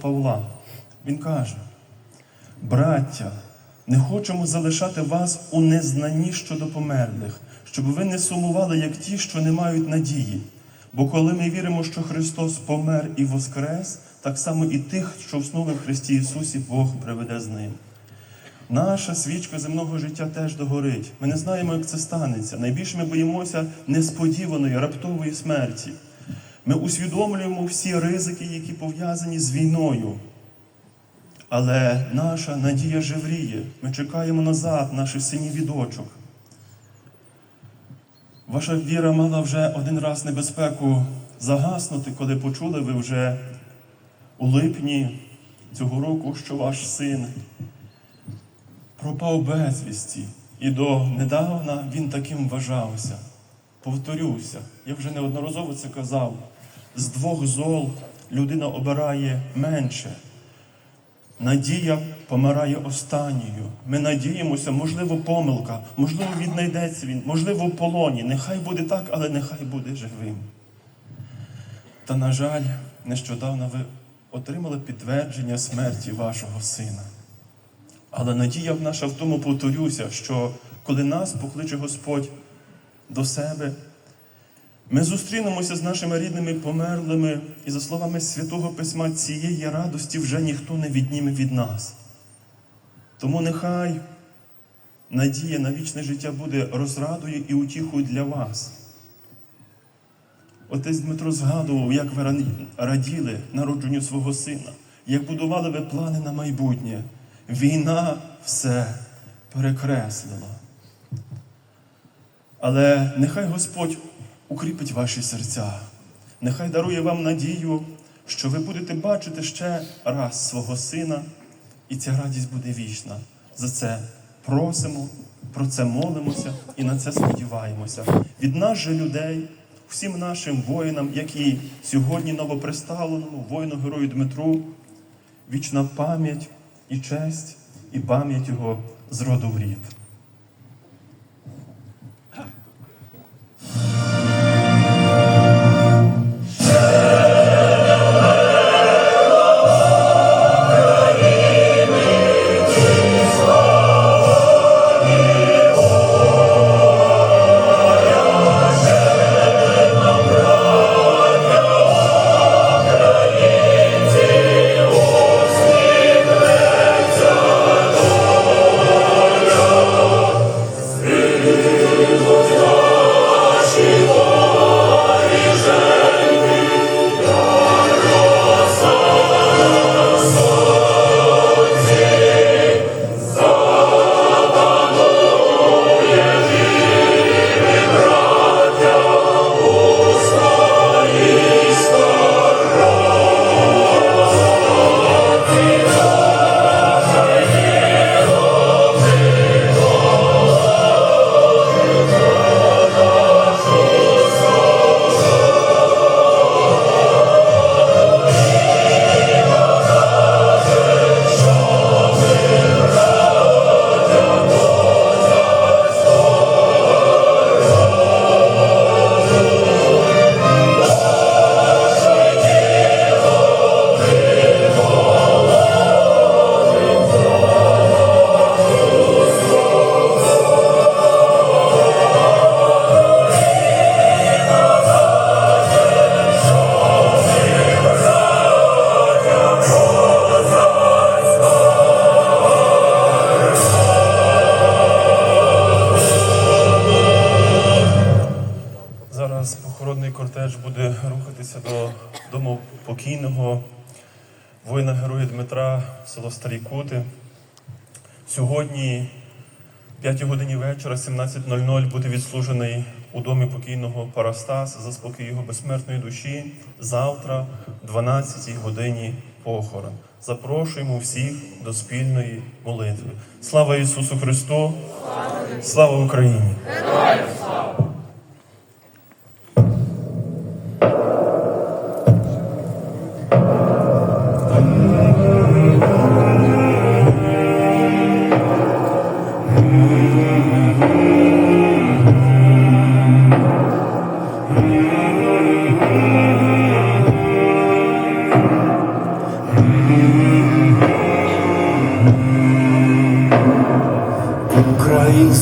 Павла. Він каже: Браття, не хочемо залишати вас у незнанні щодо померлих, щоб ви не сумували, як ті, що не мають надії. Бо коли ми віримо, що Христос помер і воскрес, так само і тих, що вснули в Христі Ісусі, Бог приведе з ним. Наша свічка земного життя теж догорить. Ми не знаємо, як це станеться. Найбільше ми боїмося несподіваної, раптової смерті. Ми усвідомлюємо всі ризики, які пов'язані з війною. Але наша надія живріє. Ми чекаємо назад наших синів і дочок. Ваша віра мала вже один раз небезпеку загаснути, коли почули ви вже у липні цього року, що ваш син пропав безвісті. І до недавна він таким вважався. Повторюся, я вже неодноразово це казав. З двох зол людина обирає менше. Надія помирає останньою. Ми надіємося, можливо, помилка, можливо, віднайдеться він, можливо, в полоні. Нехай буде так, але нехай буде живим. Та, на жаль, нещодавно ви отримали підтвердження смерті вашого сина. Але надія наша в тому повторюся, що коли нас покличе Господь до себе, ми зустрінемося з нашими рідними померлими, і за словами Святого Письма, цієї радості вже ніхто не відніме від нас. Тому нехай надія на вічне життя буде розрадою і утіхою для вас. Отець Дмитро згадував, як ви раділи народженню свого сина, як будували ви плани на майбутнє. Війна все перекреслила. Але нехай Господь укріпить ваші серця, нехай дарує вам надію, що ви будете бачити ще раз свого сина, і ця радість буде вічна. За це просимо, про це молимося і на це сподіваємося. Від нас же людей, всім нашим воїнам, які сьогодні новоприставленому воїну герою Дмитру, вічна пам'ять і честь, і пам'ять його з роду в рід. Рухатися до дому покійного воїна героя Дмитра, село Старі Кути. Сьогодні, 5 годині вечора, 17.00, буде відслужений у домі покійного Парастаса за спокій його безсмертної душі. Завтра, 12 годині похорон. Запрошуємо всіх до спільної молитви. Слава Ісусу Христу! Слава Україні! Thank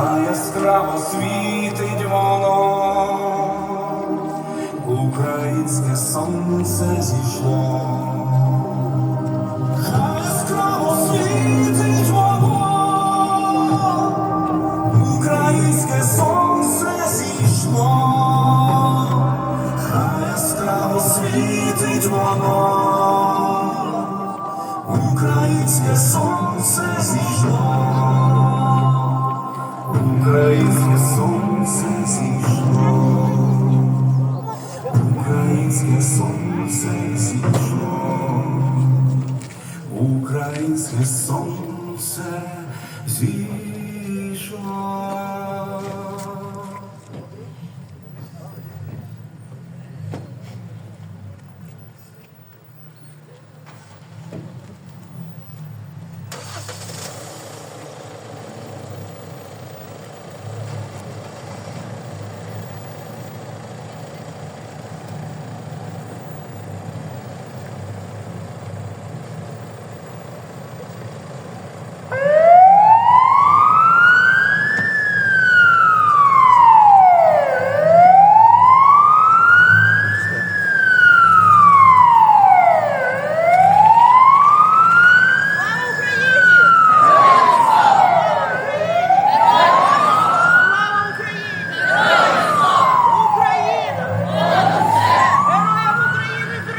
хай яскраво світить воно, українське сонце зійшло.